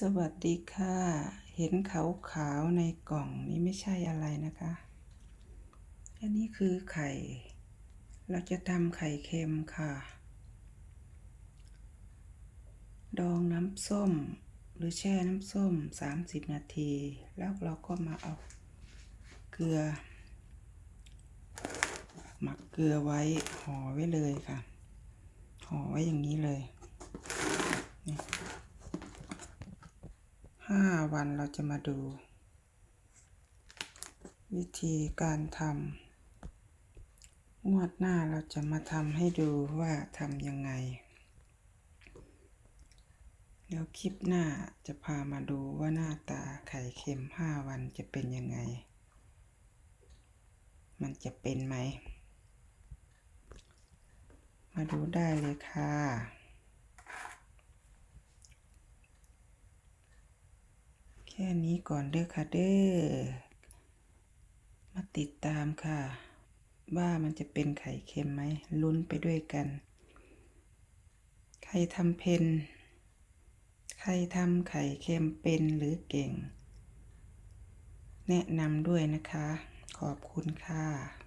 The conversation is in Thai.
สวัสดีค่ะ เห็นขาวขาวๆในกล่องนี้ไม่ใช่อะไรนะคะ อันนี้คือไข่ เราจะทำไข่เค็มค่ะ ดองน้ำส้ม หรือแช่น้ำส้ม 30 นาที แล้วเราก็มาเอาเกลือ หมักเกลือไว้ห่อไว้เลยค่ะ ห่อไว้อย่างนี้เลยนี่ ห้าวันเราจะมาดู วิธีการทำงวดหน้าเราจะมาทำให้ดูว่าทำยังไง เดี๋ยวคลิปหน้าจะพามาดูว่าหน้าตาไข่เค็มห้าวันจะเป็นยังไง มันจะเป็นไหม มาดูได้เลยค่ะ แค่นี้ก่อนเด้อค่ะเด้อ มาติดตามค่ะ ว่ามันจะเป็นไข่เค็มไหมลุ้นไปด้วยกัน ใครทำเพนใครทำไข่เค็มเป็นหรือเก่ง แนะนำด้วยนะคะ ขอบคุณค่ะ